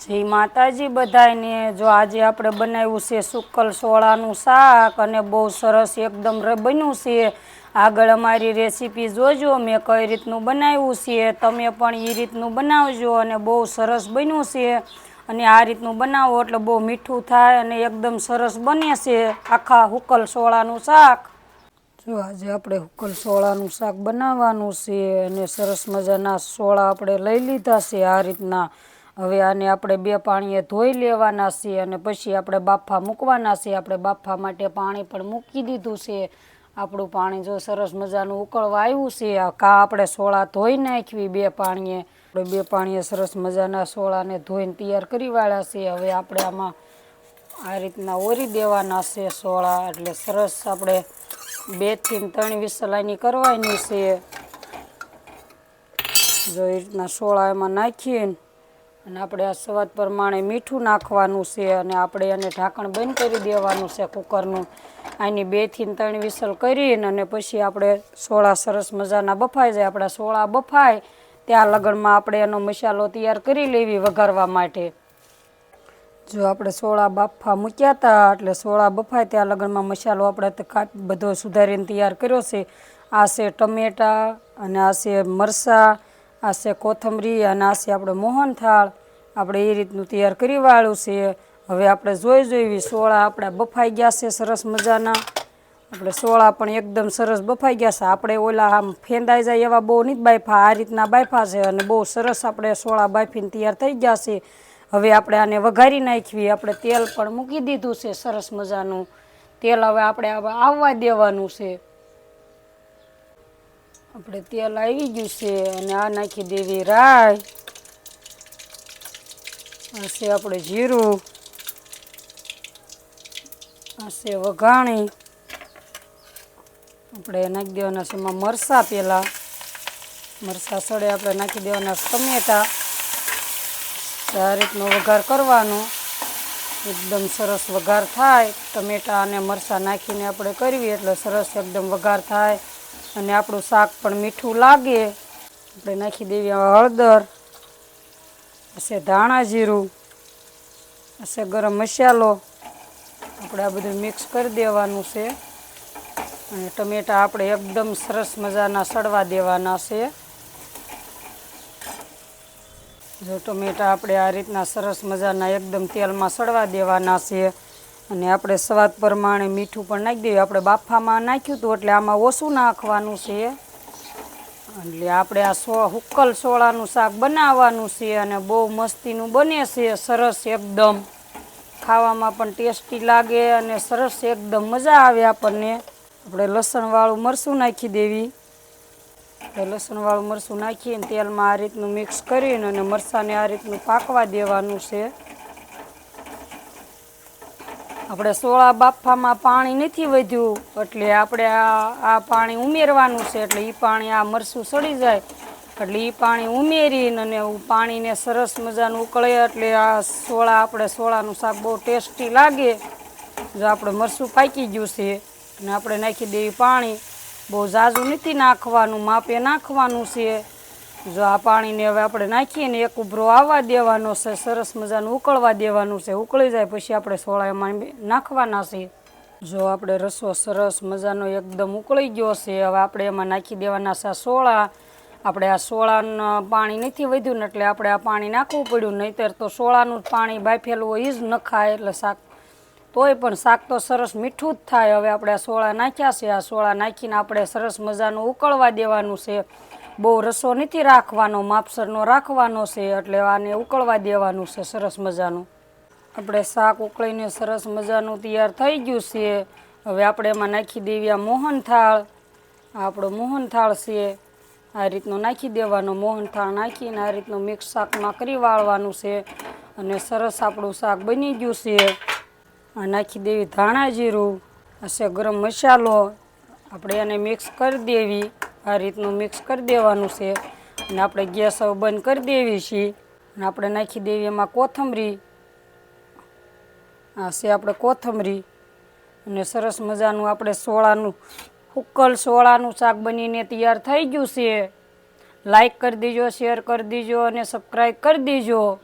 જય માતાજી બધાયને જો આજે આપણે બનાવ્યું છે સુકલ સોળાનું શાક અને બહુ સરસ એકદમ બન્યું છે. આગળ અમારી રેસીપી જોજો, મેં કઈ રીતનું બનાવ્યું છે, તમે પણ એ રીતનું બનાવજો અને બહુ સરસ બન્યું છે. અને આ રીતનું બનાવો એટલે બહુ મીઠું થાય અને એકદમ સરસ બને છે આખા હુકલ સોળાનું શાક. જો આજે આપણે હુકલ સોળાનું શાક બનાવવાનું છે અને સરસ મજાના સોળા આપણે લઈ લીધા છે આ રીતના. હવે આને આપણે બે પાણીએ ધોઈ લેવાના છે અને પછી આપણે બાફા મૂકવાના છે. આપણે બાફા માટે પાણી પણ મૂકી દીધું છે. આપણું પાણી જો સરસ મજાનું ઉકળવા આવ્યું છે. કા આપણે સોળા ધોઈ નાખવી બે પાણીએ. આપણે બે પાણીએ સરસ મજાના સોળાને ધોઈને તૈયાર કરી વાળ્યા છે. હવે આપણે આમાં આ રીતના ઓરી દેવાના છે સોળા. એટલે સરસ આપણે બેથી ત્રણ વિસલાઈની કરવાની છે. જો એ રીતના સોળા એમાં નાખીને અને આપણે આ સ્વાદ પ્રમાણે મીઠું નાખવાનું છે અને આપણે એને ઢાંકણ બંધ કરી દેવાનું છે કુકરનું. આની બેથી ત્રણ વિસલ કરીને અને પછી આપણે સોળા સરસ મજાના બફાઈ જાય. આપણા સોળા બફાય ત્યાં લગનમાં આપણે એનો મસાલો તૈયાર કરી લેવી વઘારવા માટે. જો આપણે સોળા બાફા મૂક્યા હતા એટલે સોળા બફાય ત્યાં લગનમાં મસાલો આપણે તો બધો સુધારીને તૈયાર કર્યો છે. આ છે ટમેટા અને આ છે મરચાં આ છે કોથમરી અને આ છે આપણે મોહનથાળ. આપણે એ રીતનું તૈયાર કરી વાળું છે. હવે આપણે જોઈ જોઈવી સોળા આપણા બફાઈ ગયા છે સરસ મજાના. આપણે સોળા પણ એકદમ સરસ બફાઈ ગયા છે. આપણે ઓલા આમ ફેંદાઈ જાય એવા બહુ નહીં બાયફા. આ રીતના બાયફા છે અને બહુ સરસ આપણે સોળા બાફીને તૈયાર થઈ ગયા છે. હવે આપણે આને વઘારી નાખવી આપણે તેલ પણ મૂકી દીધું છે સરસ મજાનું. તેલ હવે આપણે આવવા દેવાનું છે. આપણે તેલ આવી ગયું છે અને આ નાખી દેવી રાય આ છે આપણે જીરું. આ છે વઘાણી. આપણે નાખી દેવાના છે એમાં મરચાં પહેલાં. મરચાં સડે આપણે નાખી દેવાના ટમેટા. આ રીતનો વઘાર કરવાનો. એકદમ સરસ વઘાર થાય. ટમેટા અને મરચાં નાખીને આપણે કરવી એટલે સરસ એકદમ વઘાર થાય. અને આપણું શાક પણ મીઠું લાગે. આપણે નાખી દેવી હળદર, હશે ધાણા જીરું, હશે ગરમ મસાલો. આપણે આ બધું મિક્સ કરી દેવાનું છે. અને ટમેટા આપણે એકદમ સરસ મજાના સડવા દેવાના છે. જો ટમેટા આપણે આ રીતના સરસ મજાના એકદમ તેલમાં સડવા દેવાના છે. અને આપણે સ્વાદ પ્રમાણે મીઠું પણ નાખી દઈએ. આપણે બાફામાં નાખ્યું હતું એટલે આમાં ઓછું નાખવાનું છે. એટલે આપણે આ સો, હુક્કલ સોળાનું શાક બનાવવાનું છે અને બહુ મસ્તીનું બને છે. સરસ એકદમ. ખાવામાં પણ ટેસ્ટી લાગે અને સરસ એકદમ મજા આવે આપણને. આપણે લસણવાળું મરચું નાખી દેવી. લસણવાળું મરચું નાખીને તેલમાં આ રીતનું મિક્સ કરીને અને મરચાંને આ રીતનું પાકવા દેવાનું છે. આપણે સોળા બાફામાં પાણી નથી વધ્યું, એટલે આપણે આ આ પાણી ઉમેરવાનું છે, એટલે એ પાણી આ મરસું સડી જાય. એટલે એ પાણી ઉમેરીને અને પાણીને સરસ મજાનું ઉકળે, એટલે આ સોળા, આપણે સોળાનું શાક બહુ ટેસ્ટી લાગે. જો આપણે મરસું પાકી ગયું છે, અને આપણે નાખી દેવી પાણી. બહુ ઝાઝું નથી નાખવાનું, માપે નાખવાનું છે. જો આ પાણીને હવે આપણે નાખીએ ને એક ઉભરો આવવા દેવાનો છે, સરસ મજાનું ઉકળવા દેવાનું છે, ઉકળી જાય પછી આપણે સોળા એમાં નાખવાના છે. જો આપણે રસો સરસ મજાનો એકદમ ઉકળી ગયો છે, હવે આપણે એમાં નાખી દેવાના છે સોળા. આપણે આ સોળાનું પાણી નથી વધ્યું ને એટલે આપણે આ પાણી નાખવું પડ્યું, નહીંતર તો સોળાનું પાણી બાફેલું હોય એ જ નખાય એટલે શાક તોય પણ શાક તો સરસ મીઠું જ થાય. હવે આપણે આ સોળા નાખ્યા છે, આ સોળા નાખીને આપણે સરસ મજાનું ઉકળવા દેવાનું છે. બહુ રસો નથી રાખવાનો, માપસરનો રાખવાનો છે, એટલે આને ઉકળવા દેવાનું છે સરસ મજાનું. આપણે શાક ઉકળીને સરસ મજાનું તૈયાર થઈ ગયું છે. હવે આપણે એમાં નાખી દેવી આ મોહનથાળ. આપણો મોહનથાળ છે. આ રીતનો નાખી દેવાનો, મોહનથાળ નાખીને આ રીતનું મિક્સ શાકમાં કરી વાળવાનું છે. અને સરસ આપણું શાક બની ગયું છે. આ નાખી દેવી ધાણા જીરું હશે ગરમ મસાલો. આપણે એને મિક્સ કરી દેવી. આ રીતનું મિક્સ કરી દેવાનું છે. અને આપણે ગેસ બંધ કરી દેવી છીએ અને આપણે નાખી દેવી એમાં કોથમરી. આ છે આપણે કોથમરી. અને સરસ મજાનું આપણે સોળાનું હુક્કલ સોળાનું શાક બનીને તૈયાર થઈ ગયું છે. લાઈક કરી દેજો શેર કરી દેજો અને સબસ્ક્રાઈબ કરી દેજો.